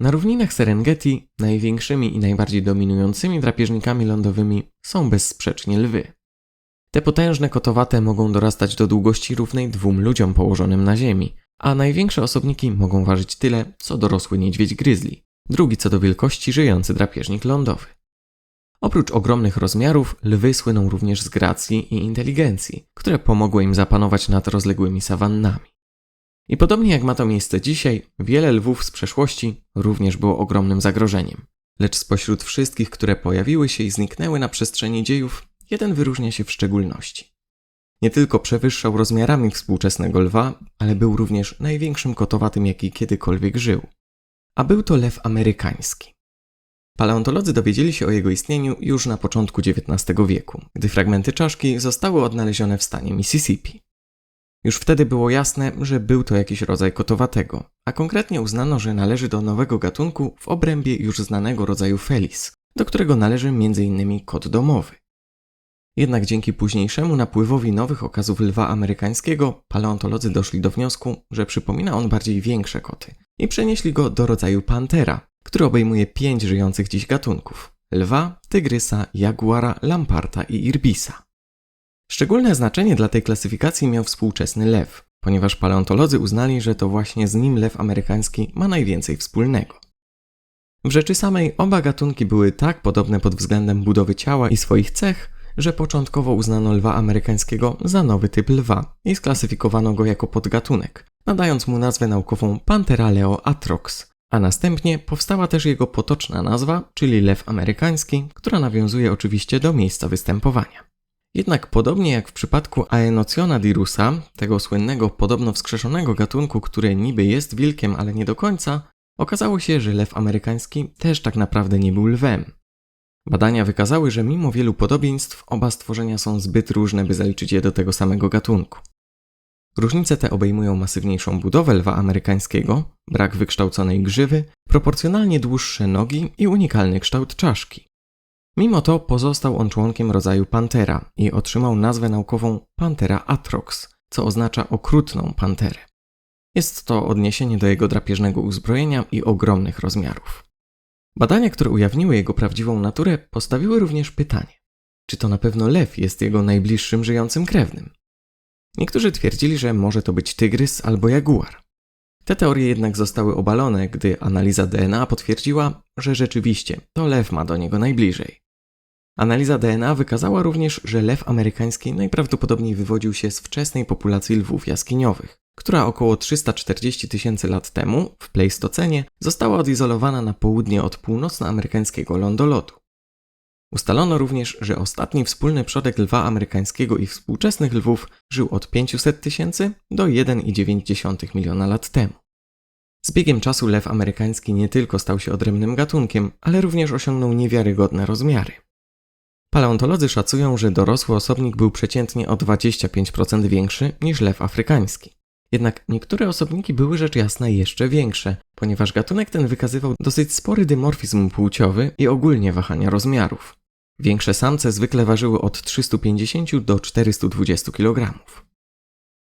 Na równinach Serengeti największymi i najbardziej dominującymi drapieżnikami lądowymi są bezsprzecznie lwy. Te potężne kotowate mogą dorastać do długości równej dwóm ludziom położonym na ziemi, a największe osobniki mogą ważyć tyle, co dorosły niedźwiedź gryzli, drugi co do wielkości żyjący drapieżnik lądowy. Oprócz ogromnych rozmiarów, lwy słyną również z gracji i inteligencji, które pomogły im zapanować nad rozległymi sawannami. I podobnie jak ma to miejsce dzisiaj, wiele lwów z przeszłości również było ogromnym zagrożeniem. Lecz spośród wszystkich, które pojawiły się i zniknęły na przestrzeni dziejów, jeden wyróżnia się w szczególności. Nie tylko przewyższał rozmiarami współczesnego lwa, ale był również największym kotowatym, jaki kiedykolwiek żył. A był to lew amerykański. Paleontolodzy dowiedzieli się o jego istnieniu już na początku XIX wieku, gdy fragmenty czaszki zostały odnalezione w stanie Mississippi. Już wtedy było jasne, że był to jakiś rodzaj kotowatego, a konkretnie uznano, że należy do nowego gatunku w obrębie już znanego rodzaju Felis, do którego należy m.in. kot domowy. Jednak dzięki późniejszemu napływowi nowych okazów lwa amerykańskiego, paleontolodzy doszli do wniosku, że przypomina on bardziej większe koty i przenieśli go do rodzaju pantera, który obejmuje pięć żyjących dziś gatunków: lwa, tygrysa, jaguara, lamparta i irbisa. Szczególne znaczenie dla tej klasyfikacji miał współczesny lew, ponieważ paleontolodzy uznali, że to właśnie z nim lew amerykański ma najwięcej wspólnego. W rzeczy samej oba gatunki były tak podobne pod względem budowy ciała i swoich cech, że początkowo uznano lwa amerykańskiego za nowy typ lwa i sklasyfikowano go jako podgatunek, nadając mu nazwę naukową Panthera leo atrox, a następnie powstała też jego potoczna nazwa, czyli lew amerykański, która nawiązuje oczywiście do miejsca występowania. Jednak podobnie jak w przypadku Aenocjona dirusa, tego słynnego podobno wskrzeszonego gatunku, który niby jest wilkiem, ale nie do końca, okazało się, że lew amerykański też tak naprawdę nie był lwem. Badania wykazały, że mimo wielu podobieństw oba stworzenia są zbyt różne, by zaliczyć je do tego samego gatunku. Różnice te obejmują masywniejszą budowę lwa amerykańskiego, brak wykształconej grzywy, proporcjonalnie dłuższe nogi i unikalny kształt czaszki. Mimo to pozostał on członkiem rodzaju pantera i otrzymał nazwę naukową Panthera atrox, co oznacza okrutną panterę. Jest to odniesienie do jego drapieżnego uzbrojenia i ogromnych rozmiarów. Badania, które ujawniły jego prawdziwą naturę, postawiły również pytanie: czy to na pewno lew jest jego najbliższym żyjącym krewnym? Niektórzy twierdzili, że może to być tygrys albo jaguar. Te teorie jednak zostały obalone, gdy analiza DNA potwierdziła, że rzeczywiście to lew ma do niego najbliżej. Analiza DNA wykazała również, że lew amerykański najprawdopodobniej wywodził się z wczesnej populacji lwów jaskiniowych, która około 340 tysięcy lat temu, w Pleistocenie, została odizolowana na południe od północnoamerykańskiego lądolotu. Ustalono również, że ostatni wspólny przodek lwa amerykańskiego i współczesnych lwów żył od 500 tysięcy do 1,9 miliona lat temu. Z biegiem czasu lew amerykański nie tylko stał się odrębnym gatunkiem, ale również osiągnął niewiarygodne rozmiary. Paleontolodzy szacują, że dorosły osobnik był przeciętnie o 25% większy niż lew afrykański. Jednak niektóre osobniki były rzecz jasna jeszcze większe, ponieważ gatunek ten wykazywał dosyć spory dymorfizm płciowy i ogólnie wahania rozmiarów. Większe samce zwykle ważyły od 350 do 420 kg.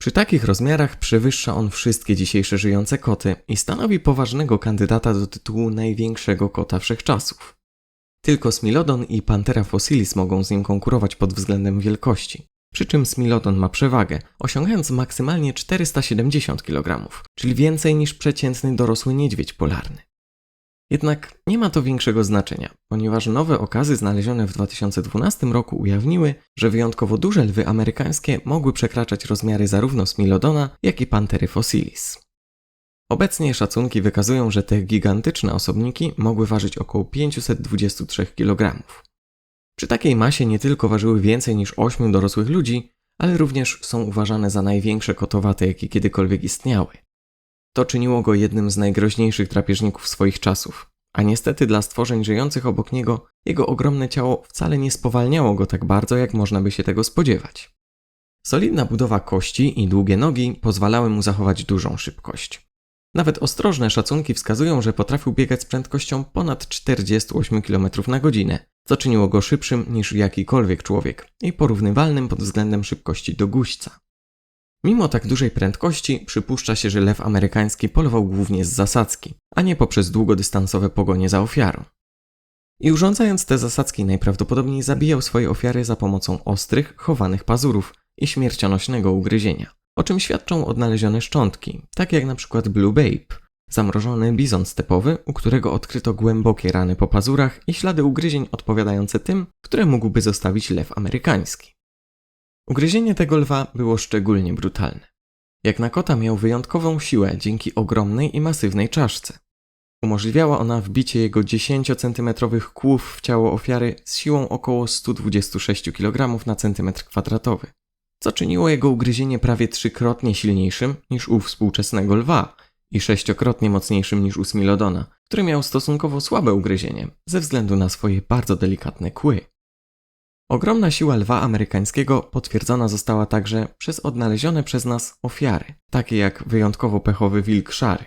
Przy takich rozmiarach przewyższa on wszystkie dzisiejsze żyjące koty i stanowi poważnego kandydata do tytułu największego kota wszechczasów. Tylko Smilodon i Panthera fossilis mogą z nim konkurować pod względem wielkości. Przy czym Smilodon ma przewagę, osiągając maksymalnie 470 kg, czyli więcej niż przeciętny dorosły niedźwiedź polarny. Jednak nie ma to większego znaczenia, ponieważ nowe okazy znalezione w 2012 roku ujawniły, że wyjątkowo duże lwy amerykańskie mogły przekraczać rozmiary zarówno Smilodona, jak i Pantery fossilis. Obecnie szacunki wykazują, że te gigantyczne osobniki mogły ważyć około 523 kg. Przy takiej masie nie tylko ważyły więcej niż 8 dorosłych ludzi, ale również są uważane za największe kotowate, jakie kiedykolwiek istniały. To czyniło go jednym z najgroźniejszych drapieżników swoich czasów, a niestety dla stworzeń żyjących obok niego, jego ogromne ciało wcale nie spowalniało go tak bardzo, jak można by się tego spodziewać. Solidna budowa kości i długie nogi pozwalały mu zachować dużą szybkość. Nawet ostrożne szacunki wskazują, że potrafił biegać z prędkością ponad 48 km na godzinę, co czyniło go szybszym niż jakikolwiek człowiek i porównywalnym pod względem szybkości do guźca. Mimo tak dużej prędkości, przypuszcza się, że lew amerykański polował głównie z zasadzki, a nie poprzez długodystansowe pogonie za ofiarą. I urządzając te zasadzki najprawdopodobniej zabijał swoje ofiary za pomocą ostrych, chowanych pazurów i śmiercionośnego ugryzienia, o czym świadczą odnalezione szczątki, takie jak na przykład Blue Babe, zamrożony bizon stepowy, u którego odkryto głębokie rany po pazurach i ślady ugryzień odpowiadające tym, które mógłby zostawić lew amerykański. Ugryzienie tego lwa było szczególnie brutalne. Jak na kota miał wyjątkową siłę dzięki ogromnej i masywnej czaszce. Umożliwiała ona wbicie jego 10-centymetrowych kłów w ciało ofiary z siłą około 126 kg na centymetr kwadratowy, co czyniło jego ugryzienie prawie trzykrotnie silniejszym niż u współczesnego lwa i sześciokrotnie mocniejszym niż u Smilodona, który miał stosunkowo słabe ugryzienie ze względu na swoje bardzo delikatne kły. Ogromna siła lwa amerykańskiego potwierdzona została także przez odnalezione przez nas ofiary, takie jak wyjątkowo pechowy wilk szary.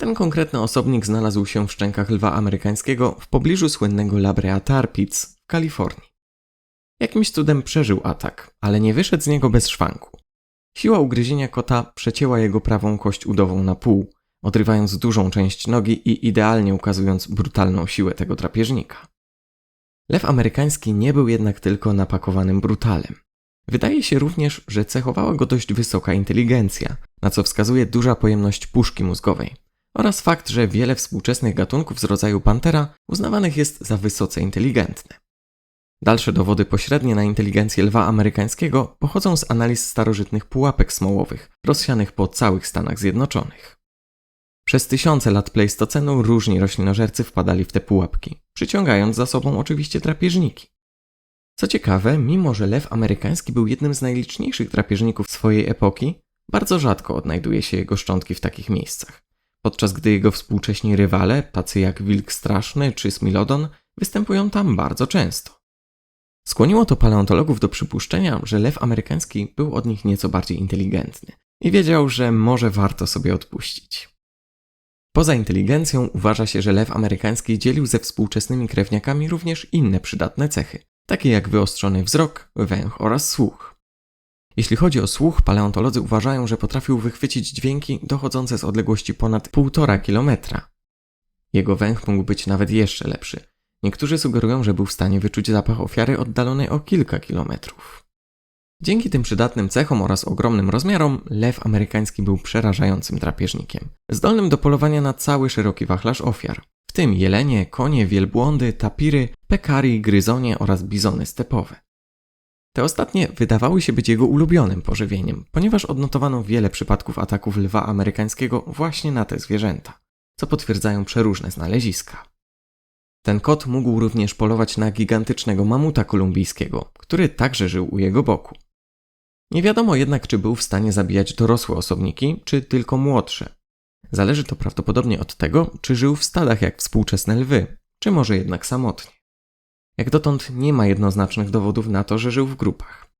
Ten konkretny osobnik znalazł się w szczękach lwa amerykańskiego w pobliżu słynnego La Brea Tar Pits w Kalifornii. Jakimś cudem przeżył atak, ale nie wyszedł z niego bez szwanku. Siła ugryzienia kota przecięła jego prawą kość udową na pół, odrywając dużą część nogi i idealnie ukazując brutalną siłę tego drapieżnika. Lew amerykański nie był jednak tylko napakowanym brutalem. Wydaje się również, że cechowała go dość wysoka inteligencja, na co wskazuje duża pojemność puszki mózgowej oraz fakt, że wiele współczesnych gatunków z rodzaju pantera uznawanych jest za wysoce inteligentne. Dalsze dowody pośrednie na inteligencję lwa amerykańskiego pochodzą z analiz starożytnych pułapek smołowych rozsianych po całych Stanach Zjednoczonych. Przez tysiące lat pleistocenu różni roślinożercy wpadali w te pułapki, przyciągając za sobą oczywiście drapieżniki. Co ciekawe, mimo że lew amerykański był jednym z najliczniejszych drapieżników swojej epoki, bardzo rzadko odnajduje się jego szczątki w takich miejscach, podczas gdy jego współcześni rywale, tacy jak wilk straszny czy smilodon, występują tam bardzo często. Skłoniło to paleontologów do przypuszczenia, że lew amerykański był od nich nieco bardziej inteligentny i wiedział, że może warto sobie odpuścić. Poza inteligencją uważa się, że lew amerykański dzielił ze współczesnymi krewniakami również inne przydatne cechy, takie jak wyostrzony wzrok, węch oraz słuch. Jeśli chodzi o słuch, paleontolodzy uważają, że potrafił wychwycić dźwięki dochodzące z odległości ponad 1,5 kilometra. Jego węch mógł być nawet jeszcze lepszy. Niektórzy sugerują, że był w stanie wyczuć zapach ofiary oddalonej o kilka kilometrów. Dzięki tym przydatnym cechom oraz ogromnym rozmiarom, lew amerykański był przerażającym drapieżnikiem, zdolnym do polowania na cały szeroki wachlarz ofiar, w tym jelenie, konie, wielbłądy, tapiry, pekari, gryzonie oraz bizony stepowe. Te ostatnie wydawały się być jego ulubionym pożywieniem, ponieważ odnotowano wiele przypadków ataków lwa amerykańskiego właśnie na te zwierzęta, co potwierdzają przeróżne znaleziska. Ten kot mógł również polować na gigantycznego mamuta kolumbijskiego, który także żył u jego boku. Nie wiadomo jednak, czy był w stanie zabijać dorosłe osobniki, czy tylko młodsze. Zależy to prawdopodobnie od tego, czy żył w stadach jak współczesne lwy, czy może jednak samotnie. Jak dotąd nie ma jednoznacznych dowodów na to, że żył w grupach.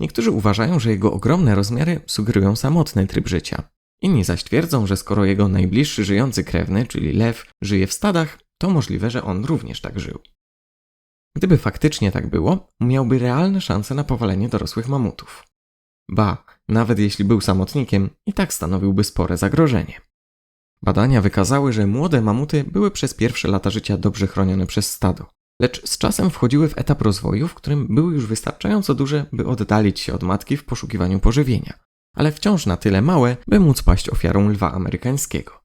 Niektórzy uważają, że jego ogromne rozmiary sugerują samotny tryb życia. Inni zaś twierdzą, że skoro jego najbliższy żyjący krewny, czyli lew, żyje w stadach, to możliwe, że on również tak żył. Gdyby faktycznie tak było, miałby realne szanse na powalenie dorosłych mamutów. Ba, nawet jeśli był samotnikiem, i tak stanowiłby spore zagrożenie. Badania wykazały, że młode mamuty były przez pierwsze lata życia dobrze chronione przez stado, lecz z czasem wchodziły w etap rozwoju, w którym były już wystarczająco duże, by oddalić się od matki w poszukiwaniu pożywienia, ale wciąż na tyle małe, by móc paść ofiarą lwa amerykańskiego.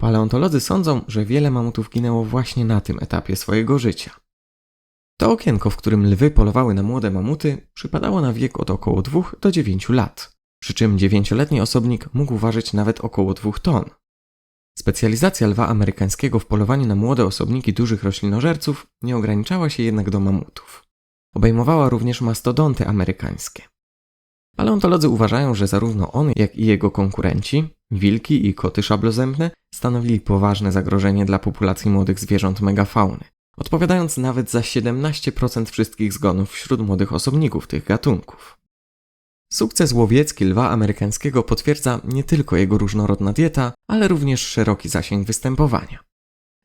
Paleontolodzy sądzą, że wiele mamutów ginęło właśnie na tym etapie swojego życia. To okienko, w którym lwy polowały na młode mamuty, przypadało na wiek od około 2 do 9 lat, przy czym dziewięcioletni osobnik mógł ważyć nawet około 2 ton. Specjalizacja lwa amerykańskiego w polowaniu na młode osobniki dużych roślinożerców nie ograniczała się jednak do mamutów. Obejmowała również mastodonty amerykańskie. Paleontolodzy uważają, że zarówno on, jak i jego konkurenci, wilki i koty szablozębne, stanowili poważne zagrożenie dla populacji młodych zwierząt megafauny, odpowiadając nawet za 17% wszystkich zgonów wśród młodych osobników tych gatunków. Sukces łowiecki lwa amerykańskiego potwierdza nie tylko jego różnorodna dieta, ale również szeroki zasięg występowania.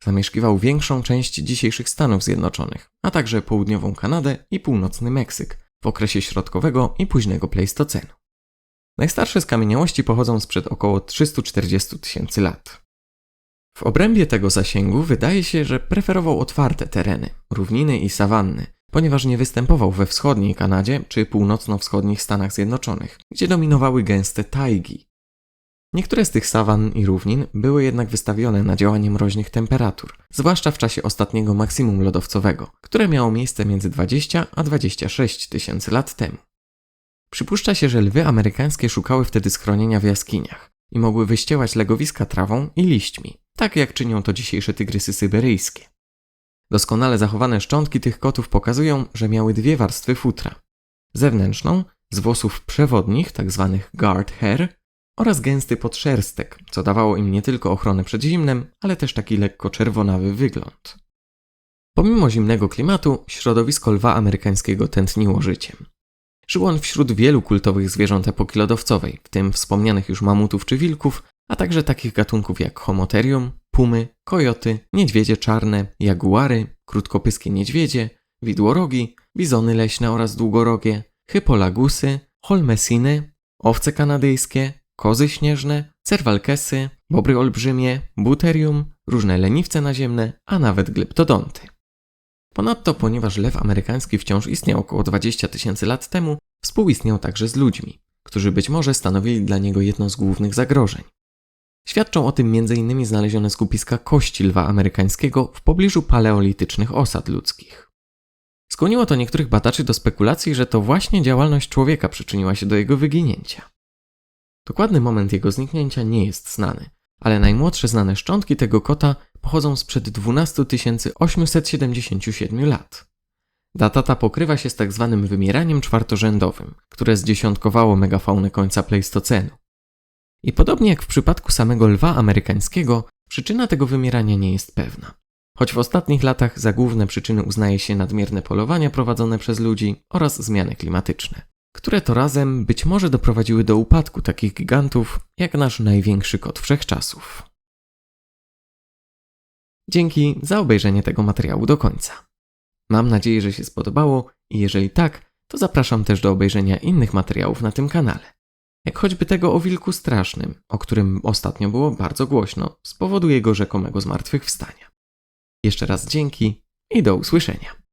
Zamieszkiwał większą część dzisiejszych Stanów Zjednoczonych, a także południową Kanadę i północny Meksyk w okresie środkowego i późnego Pleistocenu. Najstarsze skamieniałości pochodzą sprzed około 340 tysięcy lat. W obrębie tego zasięgu wydaje się, że preferował otwarte tereny, równiny i sawanny, ponieważ nie występował we wschodniej Kanadzie czy północno-wschodnich Stanach Zjednoczonych, gdzie dominowały gęste tajgi. Niektóre z tych sawan i równin były jednak wystawione na działanie mroźnych temperatur, zwłaszcza w czasie ostatniego maksimum lodowcowego, które miało miejsce między 20 a 26 tysięcy lat temu. Przypuszcza się, że lwy amerykańskie szukały wtedy schronienia w jaskiniach i mogły wyściełać legowiska trawą i liśćmi, tak jak czynią to dzisiejsze tygrysy syberyjskie. Doskonale zachowane szczątki tych kotów pokazują, że miały dwie warstwy futra. Zewnętrzną, z włosów przewodnich, tzw. guard hair, oraz gęsty podszerstek, co dawało im nie tylko ochronę przed zimnem, ale też taki lekko czerwonawy wygląd. Pomimo zimnego klimatu, środowisko lwa amerykańskiego tętniło życiem. Żył on wśród wielu kultowych zwierząt epoki lodowcowej, w tym wspomnianych już mamutów czy wilków, a także takich gatunków jak homoterium, pumy, kojoty, niedźwiedzie czarne, jaguary, krótkopyskie niedźwiedzie, widłorogi, bizony leśne oraz długorogie, hypolagusy, holmesiny, owce kanadyjskie, kozy śnieżne, cerwalkesy, bobry olbrzymie, buterium, różne leniwce naziemne, a nawet gleptodonty. Ponadto, ponieważ lew amerykański wciąż istniał około 20 tysięcy lat temu, współistniał także z ludźmi, którzy być może stanowili dla niego jedno z głównych zagrożeń. Świadczą o tym m.in. znalezione skupiska kości lwa amerykańskiego w pobliżu paleolitycznych osad ludzkich. Skłoniło to niektórych badaczy do spekulacji, że to właśnie działalność człowieka przyczyniła się do jego wyginięcia. Dokładny moment jego zniknięcia nie jest znany, ale najmłodsze znane szczątki tego kota pochodzą sprzed 12 877 lat. Data ta pokrywa się z tak zwanym wymieraniem czwartorzędowym, które zdziesiątkowało megafaunę końca Pleistocenu. I podobnie jak w przypadku samego lwa amerykańskiego, przyczyna tego wymierania nie jest pewna. Choć w ostatnich latach za główne przyczyny uznaje się nadmierne polowania prowadzone przez ludzi oraz zmiany klimatyczne, które to razem być może doprowadziły do upadku takich gigantów jak nasz największy kot wszechczasów. Dzięki za obejrzenie tego materiału do końca. Mam nadzieję, że się spodobało i jeżeli tak, to zapraszam też do obejrzenia innych materiałów na tym kanale. Jak choćby tego o wilku strasznym, o którym ostatnio było bardzo głośno z powodu jego rzekomego zmartwychwstania. Jeszcze raz dzięki i do usłyszenia.